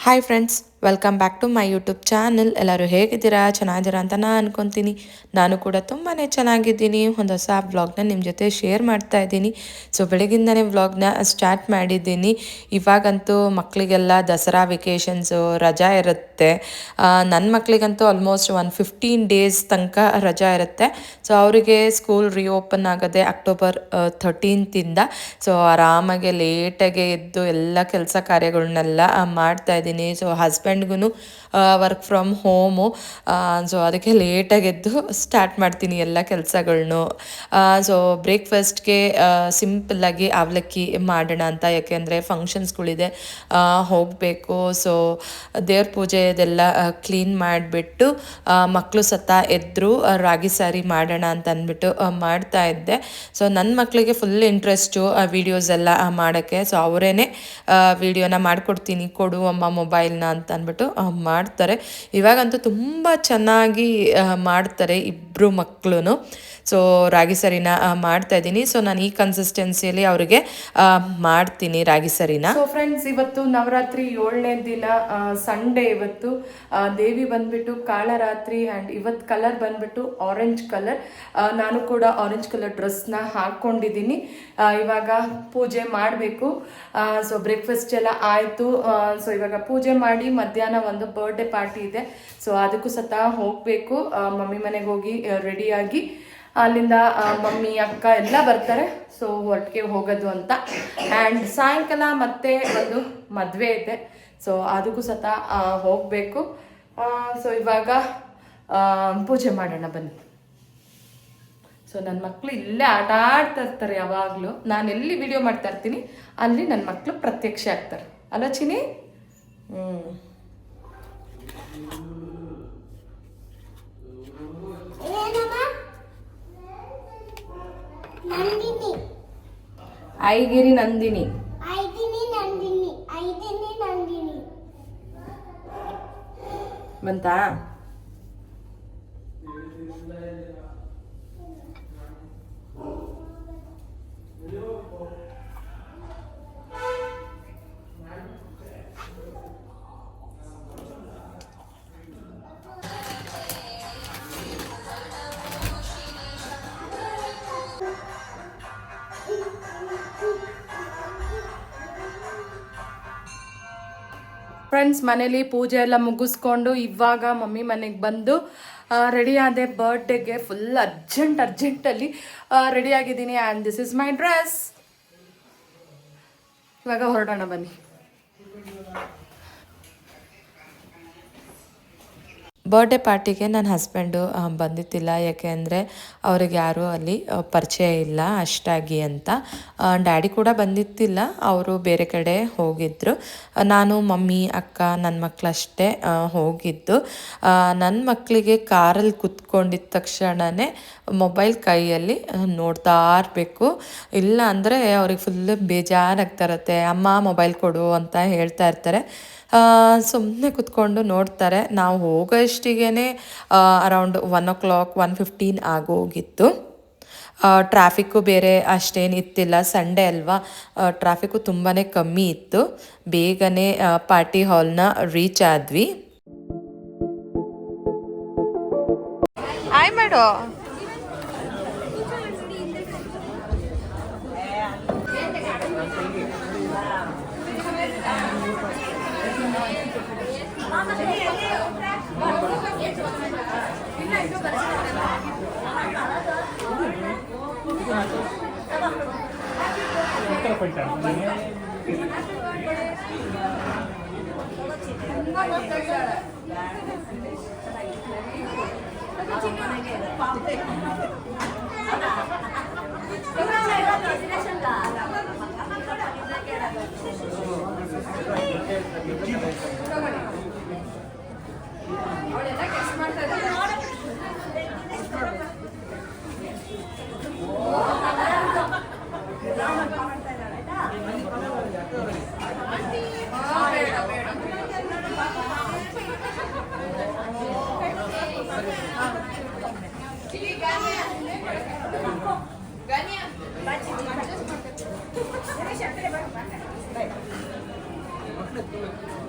Hi friends welcome back to my YouTube channel ಎಲ್ಲರೂ ಹೇಗಿದ್ದೀರಾ? ಚೆನ್ನಾಗಿದ್ದೀರಾ ಅಂತ ನಾನು ಅನ್ಕೊತೀನಿ. ನಾನು ಕೂಡ ತುಂಬಾ ಚೆನ್ನಾಗಿದ್ದೀನಿ. ಒಂದು ಹೊಸ ವ್ಲಾಗ್ನ ನಿಮ್ಮ ಜೊತೆ ಶೇರ್ ಮಾಡ್ತಾ ಇದ್ದೀನಿ. ಸೊ ಬೆಳಗಿಂದನೇ ವ್ಲಾಗ್ನ ಸ್ಟಾರ್ಟ್ ಮಾಡಿದ್ದೀನಿ. ಇವಾಗಂತೂ ಮಕ್ಕಳಿಗೆಲ್ಲ ದಸರಾ ವೆಕೇಷನ್ಸು ರಜಾ ಇರುತ್ತೆ. ನನ್ನ ಮಕ್ಕಳಿಗಂತೂ ಆಲ್ಮೋಸ್ಟ್ ಒನ್ ಫಿಫ್ಟೀನ್ ಡೇಸ್ ತನಕ ರಜಾ ಇರುತ್ತೆ. ಸೊ ಅವರಿಗೆ ಸ್ಕೂಲ್ ರಿಓಪನ್ ಆಗೋದೆ ಅಕ್ಟೋಬರ್ ಥರ್ಟೀನ್ತಿಂದ ಸೊ ಆರಾಮಾಗಿ ಲೇಟಾಗೆ ಎದ್ದು ಎಲ್ಲ ಕೆಲಸ ಕಾರ್ಯಗಳನ್ನೆಲ್ಲ ಮಾಡ್ತಾ ಇದ್ದೀನಿ. So ಹಸ್ಬೆಂಡ್ಗೂ work from home so ಅದಕ್ಕೆ ಲೇಟಾಗಿ ಎದ್ದು ಸ್ಟಾರ್ಟ್ ಮಾಡ್ತೀನಿ ಎಲ್ಲ ಕೆಲಸಗಳ್ನು. ಸೊ ಬ್ರೇಕ್ಫಾಸ್ಟ್ಗೆ ಸಿಂಪಲ್ಲಾಗಿ ಅವಲಕ್ಕಿ ಮಾಡೋಣ ಅಂತ ಯಾಕೆಂದರೆ ಫಂಕ್ಷನ್ಸ್ಗಳಿದೆ ಹೋಗಬೇಕು. ಸೊ ದೇವ್ರ ಪೂಜೆ ಇದೆಲ್ಲ ಕ್ಲೀನ್ ಮಾಡಿಬಿಟ್ಟು ಮಕ್ಕಳು ಸತ ಎದ್ರು ರಾಗಿ ಸಾರಿ ಮಾಡೋಣ ಅಂತ ಅಂದ್ಬಿಟ್ಟು ಮಾಡ್ತಾ ಇದ್ದೆ. ಸೊ ನನ್ನ ಮಕ್ಕಳಿಗೆ ಫುಲ್ ಇಂಟ್ರೆಸ್ಟು ವೀಡಿಯೋಸ್ ಎಲ್ಲ ಮಾಡೋಕ್ಕೆ. ಸೊ ಅವರೇನೆ ವಿಡಿಯೋನ ಮಾಡಿಕೊಡ್ತೀನಿ ಕೊಡು ಅಮ್ಮ ಮೊಬೈಲ್ನ ಅಂತ ಅಂದ್ಬಿಟ್ಟು ಆ, ಮಾಡ್ತಾರೆ. ಇವಾಗಂತೂ ತುಂಬ ಚೆನ್ನಾಗಿ ಮಾಡ್ತಾರೆ ಇಬ್ಬರು ಮಕ್ಕಳು ಸೊ ರಾಗಿ ಸರಿನ ಆ, ಮಾಡ್ತಾ ಇದ್ದೀನಿ. ಸೊ ನಾನು ಈ ಕನ್ಸಿಸ್ಟೆನ್ಸಿಯಲ್ಲಿ ಅವರಿಗೆ ಮಾಡ್ತೀನಿ ರಾಗಿ ಸರಿನ. ಸೊ ಫ್ರೆಂಡ್ಸ್ ಇವತ್ತು ನವರಾತ್ರಿ ಏಳನೇ ದಿನ ಸಂಡೇ ಇವತ್ತು ದೇವಿ ಬಂದ್ಬಿಟ್ಟು ಕಾಳರಾತ್ರಿ ಆ್ಯಂಡ್ ಇವತ್ತು ಕಲರ್ ಬಂದ್ಬಿಟ್ಟು ಆರೆಂಜ್ ಕಲರ್ ನಾನು ಕೂಡ ಆರೆಂಜ್ ಕಲರ್ ಡ್ರೆಸ್ನ ಹಾಕ್ಕೊಂಡಿದ್ದೀನಿ ಇವಾಗ ಪೂಜೆ ಮಾಡಬೇಕು. ಸೊ ಬ್ರೇಕ್ಫಾಸ್ಟ್ ಎಲ್ಲ ಆಯಿತು. ಸೊ ಇವಾಗ ಪೂಜೆ ಮಾಡಿ ಮಧ್ಯಾಹ್ನ ಒಂದು ಬರ್ಡೇ ಪಾರ್ಟಿ ಇದೆ. ಸೊ ಅದಕ್ಕೂ ಸತ ಹೋಗಬೇಕು. ಮಮ್ಮಿ ಮನೆಗೆ ಹೋಗಿ ರೆಡಿಯಾಗಿ ಅಲ್ಲಿಂದ ಮಮ್ಮಿ, ಅಕ್ಕ ಎಲ್ಲ ಬರ್ತಾರೆ. ಸೊ ಒಟ್ಟಿಗೆ ಹೋಗೋದು ಅಂತ. ಆ್ಯಂಡ್ ಸಾಯಂಕಾಲ ಮತ್ತೆ ಒಂದು ಮದುವೆ ಇದೆ. ಸೊ ಅದಕ್ಕೂ ಸತ ಹೋಗಬೇಕು. ಸೊ ಇವಾಗ ಪೂಜೆ ಮಾಡೋಣ ಬನ್ನಿ. ಸೊ ನನ್ನ ಮಕ್ಕಳು ಇಲ್ಲೇ ಆಟ ಆಡ್ತಾ ಇರ್ತಾರೆ ಯಾವಾಗಲೂ. ನಾನು ಎಲ್ಲಿ ವಿಡಿಯೋ ಮಾಡ್ತಾ ಇರ್ತೀನಿ, ಅಲ್ಲಿ ನನ್ನ ಮಕ್ಕಳು ಪ್ರತ್ಯಕ್ಷ ಆಗ್ತಾರೆ. ಅಲ್ಲ ಚಿನಿ ಹ್ಞೂ ಐಗಿರಿ ನಂದಿನಿ. ಐದಿನಿ ನಂದಿನಿ ಐದಿನಿ ನಂದಿನಿ. ಬಂತಾ? ಫ್ರೆಂಡ್ಸ್ ಮನೇಲಿ ಪೂಜೆ ಎಲ್ಲ ಮುಗಿಸ್ಕೊಂಡು ಇವಾಗ ಮಮ್ಮಿ ಮನೆಗೆ ಬಂದು ರೆಡಿ ಆದೆ ಬರ್ಡೇಗೆ ಫುಲ್ ಅರ್ಜೆಂಟ್ ಅರ್ಜೆಂಟಲ್ಲಿ ರೆಡಿ ಆಗಿದ್ದೀನಿ and this is my dress ಇವಾಗ ಹೊರಡೋಣ ಬನ್ನಿ. ಬರ್ಡೇ ಪಾರ್ಟಿಗೆ ನನ್ನ ಹಸ್ಬೆಂಡು ಬಂದಿದ್ದಿಲ್ಲ. ಯಾಕೆ ಅಂದರೆ ಅವ್ರಿಗೆ ಯಾರೂ ಅಲ್ಲಿ ಪರಿಚಯ ಇಲ್ಲ ಅಷ್ಟಾಗಿ ಅಂತ. ಡ್ಯಾಡಿ ಕೂಡ ಬಂದಿದ್ದಿಲ್ಲ. ಅವರು ಬೇರೆ ಕಡೆ ಹೋಗಿದ್ದರು ನಾನು, ಮಮ್ಮಿ, ಅಕ್ಕ ನನ್ನ ಮಕ್ಕಳಷ್ಟೇ ಹೋಗಿದ್ದು. ನನ್ನ ಮಕ್ಕಳಿಗೆ ಕಾರಲ್ಲಿ ಕುತ್ಕೊಂಡಿದ್ದ ತಕ್ಷಣವೇ ಮೊಬೈಲ್ ಕೈಯಲ್ಲಿ ನೋಡ್ತಾ ಇರಬೇಕು. ಇಲ್ಲ ಅಂದರೆ ಅವ್ರಿಗೆ ಫುಲ್ ಬೇಜಾರಾಗ್ತಾ ಇರುತ್ತೆ ಅಮ್ಮ ಮೊಬೈಲ್ ಕೊಡು ಅಂತ ಹೇಳ್ತಾ ಇರ್ತಾರೆ. ಸುಮ್ಮನೆ ಕುತ್ಕೊಂಡು ನೋಡ್ತಾರೆ. ನಾವು ಹೋಗೋಷ್ಟಿಗೆ around one o'clock one fifteen ಆಗೋಗಿತ್ತು. ಟ್ರಾಫಿಕ್ಕು ಬೇರೆ ಅಷ್ಟೇನು ಇತ್ತಿಲ್ಲ. ಸಂಡೇ ಅಲ್ವಾ? ಟ್ರಾಫಿಕ್ಕು ತುಂಬಾ ಕಮ್ಮಿ ಇತ್ತು. ಬೇಗನೆ ಪಾರ್ಟಿ ಹಾಲ್ನ ರೀಚ್ ಆದ್ವಿ. ಆಯ್ ಮಾಡು ఇక్కడ పెట్టాను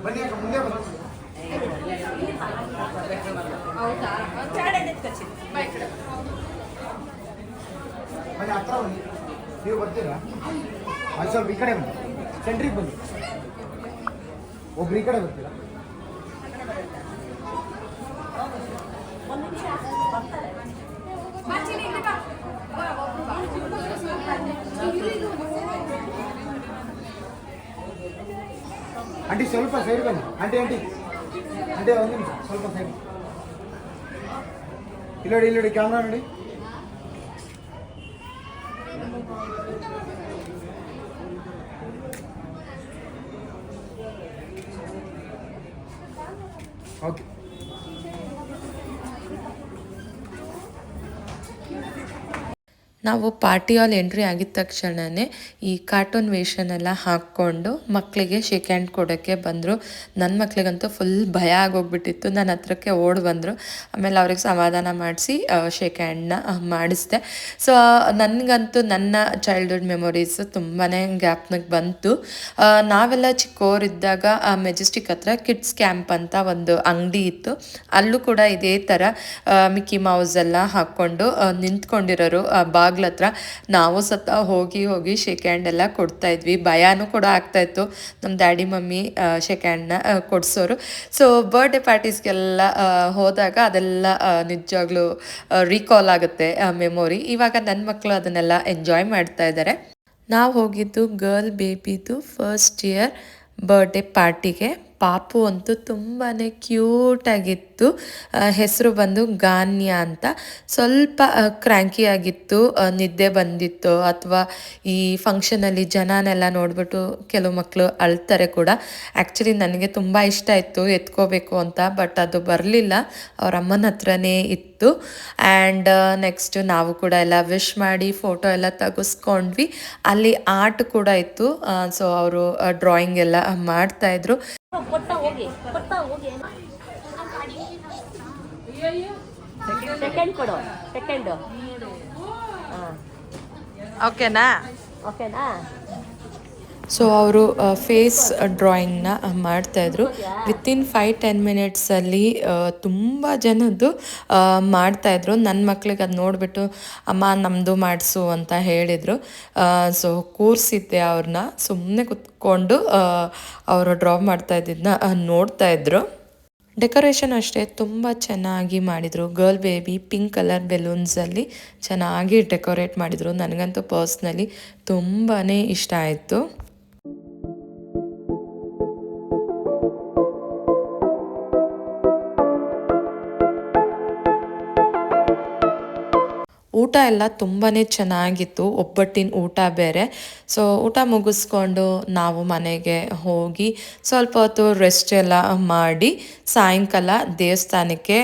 ಬನ್ನಿ ಅಕ್ಕ ಮುಂದೆ ಬನ್ನಿ ಹೌದಾ ಬನ್ನಿ ಹತ್ರ ಬನ್ನಿ ನೀವು ಬರ್ತೀರಾ ಅದು ಸ್ವಲ್ಪ ಈ ಕಡೆ ಬನ್ನಿ ಸೆಂಟ್ರಿಗೆ ಬನ್ನಿ ಒಬ್ರು ಈ ಕಡೆ ಬರ್ತೀರಾ ಒಂದು ನಿಮಿಷ ಸೈಡ್ ಬನ್ನಿ ಆಂಟಿ ಆಂಟಿ ಆಂಟಿ ಒಂದು ನಿಮಿಷ ಸ್ವಲ್ಪ ಸೈಡ್ ಇಲ್ಲಿ ನೋಡಿ ಇಲ್ಲಿ ನೋಡಿ ಕ್ಯಾಮ್ರಾ ನಾವು ಪಾರ್ಟಿ ಹಾಲ್ ಎಂಟ್ರಿ ಆಗಿದ ತಕ್ಷಣವೇ ಈ ಕಾರ್ಟೂನ್ ವೇಷನೆಲ್ಲ ಹಾಕ್ಕೊಂಡು ಮಕ್ಕಳಿಗೆ ಶೇಕ್ ಹ್ಯಾಂಡ್ ಕೊಡೋಕ್ಕೆ ಬಂದರು. ನನ್ನ ಮಕ್ಕಳಿಗಂತೂ ಫುಲ್ ಭಯ ಆಗೋಗ್ಬಿಟ್ಟಿತ್ತು. ನನ್ನ ಹತ್ರಕ್ಕೆ ಓಡಿ ಬಂದರು. ಆಮೇಲೆ ಅವ್ರಿಗೆ ಸಮಾಧಾನ ಮಾಡಿಸಿ ಶೇಕ್ ಹ್ಯಾಂಡ್ನ ಮಾಡಿಸಿದೆ. ಸೊ ನನಗಂತೂ ನನ್ನ ಚೈಲ್ಡ್ಹುಡ್ ಮೆಮೊರೀಸ್ ತುಂಬಾ ಜ್ಞಾಪನಕ್ಕೆ ಬಂತು. ನಾವೆಲ್ಲ ಚಿಕ್ಕವರಿದ್ದಾಗ ಮೆಜೆಸ್ಟಿಕ್ ಹತ್ರ ಕಿಡ್ಸ್ ಕ್ಯಾಂಪ್ ಅಂತ ಒಂದು ಅಂಗಡಿ ಇತ್ತು. ಅಲ್ಲೂ ಕೂಡ ಇದೇ ಥರ ಮಿಕ್ಕಿ ಮೌಸ್ ಎಲ್ಲ ಹಾಕ್ಕೊಂಡು ನಿಂತ್ಕೊಂಡಿರೋರು ಬಾಗ್ಲ ಹತ್ರ ನಾವು ಸತ ಹೋಗಿ ಹೋಗಿ ಶೇಕ್ ಹ್ಯಾಂಡ್ ಎಲ್ಲ ಕೊಡ್ತಾ ಇದ್ವಿ. ಭಯನೂ ಕೂಡ ಆಗ್ತಾ ಇತ್ತು. ನಮ್ಮ ಡ್ಯಾಡಿ, ಮಮ್ಮಿ ಶೇಕ್ ಹ್ಯಾಂಡ್ನ ಕೊಡಿಸೋರು. ಸೊ ಬರ್ಡೇ ಪಾರ್ಟೀಸ್ಗೆಲ್ಲ ಹೋದಾಗ ಅದೆಲ್ಲ ನಿಜವಾಗ್ಲೂ ರೀಕಾಲ್ ಆಗುತ್ತೆ ಮೆಮೊರಿ ಇವಾಗ ನನ್ನ ಮಕ್ಕಳು ಅದನ್ನೆಲ್ಲ ಎಂಜಾಯ್ ಮಾಡ್ತಾ ಇದ್ದಾರೆ ನಾವು ಹೋಗಿದ್ದು ಗರ್ಲ್ ಬೇಬಿದು ಫಸ್ಟ್ ಇಯರ್ ಬರ್ಡೇ ಪಾರ್ಟಿಗೆ ಪಾಪು ಅಂತೂ ತುಂಬಾ ಕ್ಯೂಟಾಗಿತ್ತು ಹೆಸರು ಬಂದು ಗಾನ್ಯ ಅಂತ. ಸ್ವಲ್ಪ ಕ್ರ್ಯಾಂಕಿ ಆಗಿತ್ತು ನಿದ್ದೆ ಬಂದಿತ್ತು. ಅಥವಾ ಈ ಫಂಕ್ಷನಲ್ಲಿ ಜನನೆಲ್ಲ ನೋಡ್ಬಿಟ್ಟು ಕೆಲವು ಮಕ್ಕಳು ಅಳ್ತಾರೆ ಕೂಡ. ಆ್ಯಕ್ಚುಲಿ ನನಗೆ ತುಂಬ ಇಷ್ಟ ಇತ್ತು ಎತ್ಕೋಬೇಕು ಅಂತ ಬಟ್ ಅದು ಬರಲಿಲ್ಲ. ಅವ್ರ ಅಮ್ಮನ ಹತ್ರನೇ ಇತ್ತು. ಆ್ಯಂಡ್ ನೆಕ್ಸ್ಟ್ ನಾವು ಕೂಡ ಎಲ್ಲ ವಿಶ್ ಮಾಡಿ ಫೋಟೋ ಎಲ್ಲ ತೆಗೆಸ್ಕೊಂಡ್ವಿ. ಅಲ್ಲಿ ಆರ್ಟ್ ಕೂಡ ಇತ್ತು. ಸೊ ಅವರು ಡ್ರಾಯಿಂಗ್ ಎಲ್ಲ ಮಾಡ್ತಾಯಿದ್ರು ಕೊಡ್ತಾ ಹೋಗಿ ಕೊಟ್ಟ ಹೋಗಿ ಸೆಕೆಂಡ್ ಕೊಡು ಸೆಕೆಂಡು ಓಕೆನಾ ಓಕೆನಾ ಸೊ ಅವರು ಫೇಸ್ ಡ್ರಾಯಿಂಗ್ನ ಮಾಡ್ತಾಯಿದ್ರು. ವಿತಿನ್ ಫೈವ್ ಟೆನ್ ಮಿನಿಟ್ಸಲ್ಲಿ ತುಂಬ ಜನದ್ದು ಮಾಡ್ತಾಯಿದ್ರು. ನನ್ನ ಮಕ್ಳಿಗೆ ಅದು ನೋಡಿಬಿಟ್ಟು, ಅಮ್ಮ ನಮ್ಮದು ಮಾಡಿಸು ಅಂತ ಹೇಳಿದರು. ಸೊ ಕೂರಿಸಿದ್ದೆ ಅವ್ರನ್ನ ಸುಮ್ಮನೆ ಕುತ್ಕೊಂಡು ಅವರು ಡ್ರಾ ಮಾಡ್ತಾ ಇದ್ದಿದ್ದನ್ನ ನೋಡ್ತಾ ಇದ್ರು ಡೆಕೋರೇಷನ್ ಅಷ್ಟೇ, ತುಂಬ ಚೆನ್ನಾಗಿ ಮಾಡಿದರು. ಗರ್ಲ್ ಬೇಬಿ ಪಿಂಕ್ ಕಲರ್ ಬೆಲೂನ್ಸಲ್ಲಿ ಚೆನ್ನಾಗಿ ಡೆಕೋರೇಟ್ ಮಾಡಿದರು. ನನಗಂತೂ ಪರ್ಸ್ನಲಿ ತುಂಬಾ ಇಷ್ಟ ಆಯಿತು. ಊಟ ಎಲ್ಲ ತುಂಬಾ ಚೆನ್ನಾಗಿತ್ತು, ಒಬ್ಬಟ್ಟಿನ ಊಟ ಬೇರೆ. ಸೊ ಊಟ ಮುಗಿಸ್ಕೊಂಡು ನಾವು ಮನೆಗೆ ಹೋಗಿ ಸ್ವಲ್ಪ ಹೊತ್ತು ರೆಸ್ಟ್ ಎಲ್ಲ ಮಾಡಿ ಸಾಯಂಕಾಲ ದೇವಸ್ಥಾನಕ್ಕೆ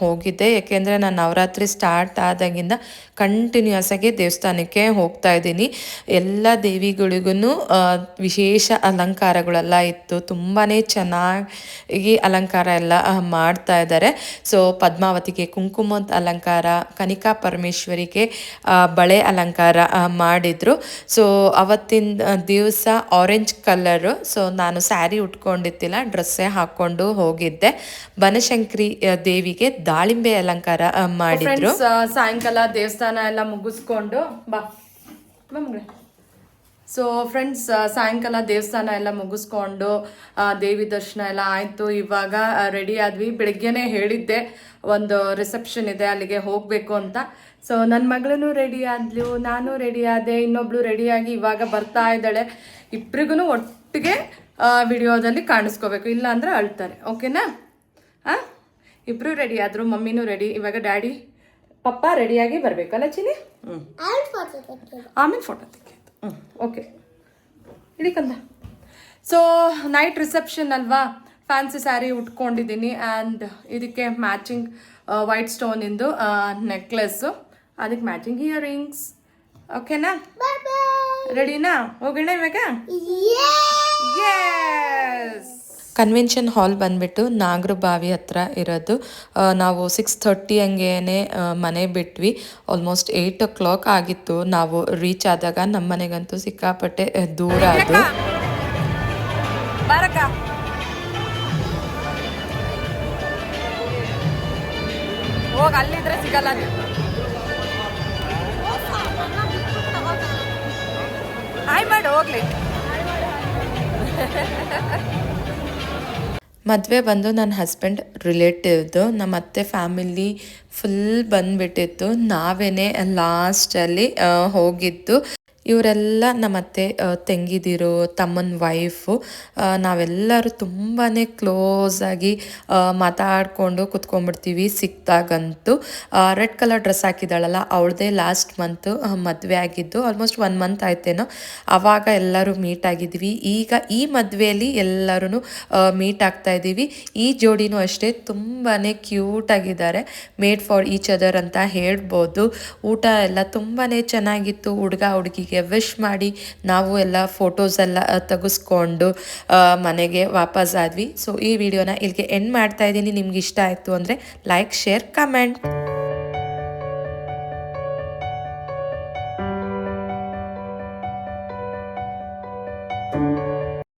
ಹೋಗಿದ್ದೆ. ಏಕೆಂದರೆ ನಾನು ನವರಾತ್ರಿ ಸ್ಟಾರ್ಟ್ ಆದಾಗಿಂದ ಕಂಟಿನ್ಯೂಸ್ ಆಗಿ ದೇವಸ್ಥಾನಕ್ಕೆ ಹೋಗ್ತಾ ಇದ್ದೀನಿ. ಎಲ್ಲ ದೇವಿಗಳಿಗೂ ವಿಶೇಷ ಅಲಂಕಾರಗಳೆಲ್ಲ ಇತ್ತು. ತುಂಬಾ ಚೆನ್ನಾಗಿ ಅಲಂಕಾರ ಎಲ್ಲ ಮಾಡ್ತಾ ಇದ್ದಾರೆ. ಸೊ ಪದ್ಮಾವತಿಗೆ ಕುಂಕುಮದ ಅಲಂಕಾರ, ಕನಿಕಾ ಪರಮೇಶ್ವರಿಗೆ ಆ, ಬಳೆ ಅಲಂಕಾರ ಮಾಡಿದರು. ಸೊ ಅವತ್ತಿನ ದಿವಸ ಆರೆಂಜ್ ಕಲರು ಸೊ ನಾನು ಸ್ಯಾರಿ ಉಟ್ಕೊಂಡಿದ್ದಿಲ್ಲ ಡ್ರೆಸ್ಸೇ ಹಾಕ್ಕೊಂಡು ಹೋಗಿದ್ದೆ. ಬನಶಂಕರಿ ದೇವಿಗೆ ದಾಳಿಂಬೆ ಅಲಂಕಾರ ಮಾಡಿದ್ರು. ಸಾಯಂಕಾಲ ದೇವಸ್ಥಾನ ಎಲ್ಲ ಮುಗಿಸ್ಕೊಂಡು ಬಾ. ಸೊ ಫ್ರೆಂಡ್ಸ್ ಸಾಯಂಕಾಲ ದೇವಸ್ಥಾನ ಎಲ್ಲ ಮುಗಿಸ್ಕೊಂಡು ದೇವಿ ದರ್ಶನ ಎಲ್ಲ ಆಯಿತು. ಇವಾಗ ರೆಡಿ ಆದ್ವಿ. ಬೆಳಗ್ಗೆನೇ ಹೇಳಿದ್ದೆ ಒಂದು ರಿಸೆಪ್ಷನ್ ಇದೆ ಅಲ್ಲಿಗೆ ಹೋಗಬೇಕು ಅಂತ. ಸೊ ನನ್ನ ಮಗಳೂ ರೆಡಿ ಆದ್ಲು ನಾನು ರೆಡಿ ಆದೆ ಇನ್ನೊಬ್ಳು ರೆಡಿಯಾಗಿ ಇವಾಗ ಬರ್ತಾ ಇದ್ದಾಳೆ. ಇಬ್ರಿಗೂ ಒಟ್ಟಿಗೆ ವಿಡಿಯೋದಲ್ಲಿ ಕಾಣಿಸ್ಕೋಬೇಕು. ಇಲ್ಲ ಅಂದ್ರೆ ಅಳ್ತಾರೆ. ಓಕೆನಾ ಹಾಂ ಇಬ್ಬರು ರೆಡಿ ಆದರು ಮಮ್ಮಿನೂ ರೆಡಿ ಇವಾಗ ಡ್ಯಾಡಿ ಪಪ್ಪ ರೆಡಿಯಾಗಿ ಬರಬೇಕಲ್ಲ ಚಿನಿ ಹ್ಞೂ ಆಮೇಲೆ ಫೋಟೋ ತೆಗೆಯೋದು ಹ್ಞೂ ಓಕೆ ಹಿಡಿಕಂದ ಸೊ ನೈಟ್ ರಿಸೆಪ್ಷನ್ ಅಲ್ವಾ? ಫ್ಯಾನ್ಸಿ ಸ್ಯಾರಿ ಉಟ್ಕೊಂಡಿದ್ದೀನಿ ಆ್ಯಂಡ್ ಇದಕ್ಕೆ ಮ್ಯಾಚಿಂಗ್ ವೈಟ್ ಸ್ಟೋನಿಂದು ನೆಕ್ಲೆಸ್ಸು ಅದಕ್ಕೆ ಮ್ಯಾಚಿಂಗ್ ಇಯರಿಂಗ್ಸ್ ಓಕೆನಾ ರೆಡಿನಾ ಹೋಗೋಣ ಇವಾಗ? ಎಸ್ ಕನ್ವೆನ್ಷನ್ ಹಾಲ್ ಬಂದುಬಿಟ್ಟು ನಾಗರ ಬಾವಿ ಹತ್ರ ಇರೋದು. ನಾವು ಸಿಕ್ಸ್ ಥರ್ಟಿ ಹಂಗೇನೆ ಮನೆ ಬಿಟ್ವಿ. ಆಲ್ಮೋಸ್ಟ್ ಏಯ್ಟ್ ಓ ಕ್ಲಾಕ್ ಆಗಿತ್ತು. ನಾವು ರೀಚ್ ಆದಾಗ ನಮ್ಮ ಮನೆಗಂತೂ ಸಿಕ್ಕಾಪಟ್ಟೆ ದೂರ ಅದು. ಅಲ್ಲಿದ್ರೆ ಸಿಗಲ್ಲ ಹಾಯ್ ಮದುವೆ ಬಂದು ನನ್ನ ಹಸ್ಬೆಂಡ್ ರಿಲೇಟಿವ್ದು ನಮ್ಮ ಅತ್ತೆ ಫ್ಯಾಮಿಲಿ ಫುಲ್ ಬಂದ್ಬಿಟ್ಟಿತ್ತು. ನಾವೇನೆ ಲಾಸ್ಟಲ್ಲಿ ಹೋಗಿದ್ದು. ಇವರೆಲ್ಲ ನಮ್ಮ ಅತ್ತೆ ತಂಗಿದಿರು, ತಮ್ಮನ ವೈಫು ನಾವೆಲ್ಲರೂ ತುಂಬಾ ಕ್ಲೋಸಾಗಿ ಮಾತಾಡಿಕೊಂಡು ಕುತ್ಕೊಂಡ್ಬಿಡ್ತೀವಿ ಸಿಕ್ತಾಗಂತೂ ರೆಡ್ ಕಲರ್ ಡ್ರೆಸ್ ಹಾಕಿದ್ದಾಳಲ್ಲ, ಅವಳದೇ ಲಾಸ್ಟ್ ಮಂತು ಮದುವೆ ಆಗಿದ್ದು ಆಲ್ಮೋಸ್ಟ್ ಒನ್ ಮಂತ್ ಆಯ್ತೇನೋ. ಆವಾಗ ಎಲ್ಲರೂ ಮೀಟ್ ಆಗಿದ್ವಿ. ಈಗ ಈ ಮದುವೆಯಲ್ಲಿ ಎಲ್ಲರೂ ಮೀಟ್ ಆಗ್ತಾ ಇದ್ದೀವಿ. ಈ ಜೋಡಿನೂ ಅಷ್ಟೇ ತುಂಬಾ ಕ್ಯೂಟ್ ಆಗಿದ್ದಾರೆ. ಮೇಡ್ ಫಾರ್ ಈಚ್ ಅದರ್ ಅಂತ ಹೇಳ್ಬೋದು. ಊಟ ಎಲ್ಲ ತುಂಬಾ ಚೆನ್ನಾಗಿತ್ತು. ಹುಡುಗ ಹುಡುಗಿಗೆ ವಿಶ್ ಮಾಡಿ ನಾವು ಎಲ್ಲ ಫೋಟೋಸ್ ಎಲ್ಲ ತೆಗೆಸ್ಕೊಂಡು ಮನೆಗೆ ವಾಪಸ್ ಆದ್ವಿ. ಸೊ ಈ ವಿಡಿಯೋನ ಇಲ್ಲಿಗೆ ಎಂಡ್ ಮಾಡ್ತಾ ಇದ್ದೀನಿ. ನಿಮ್ಗೆ ಇಷ್ಟ ಆಯಿತು ಅಂದರೆ ಲೈಕ್ ಶೇರ್ ಕಮೆಂಟ್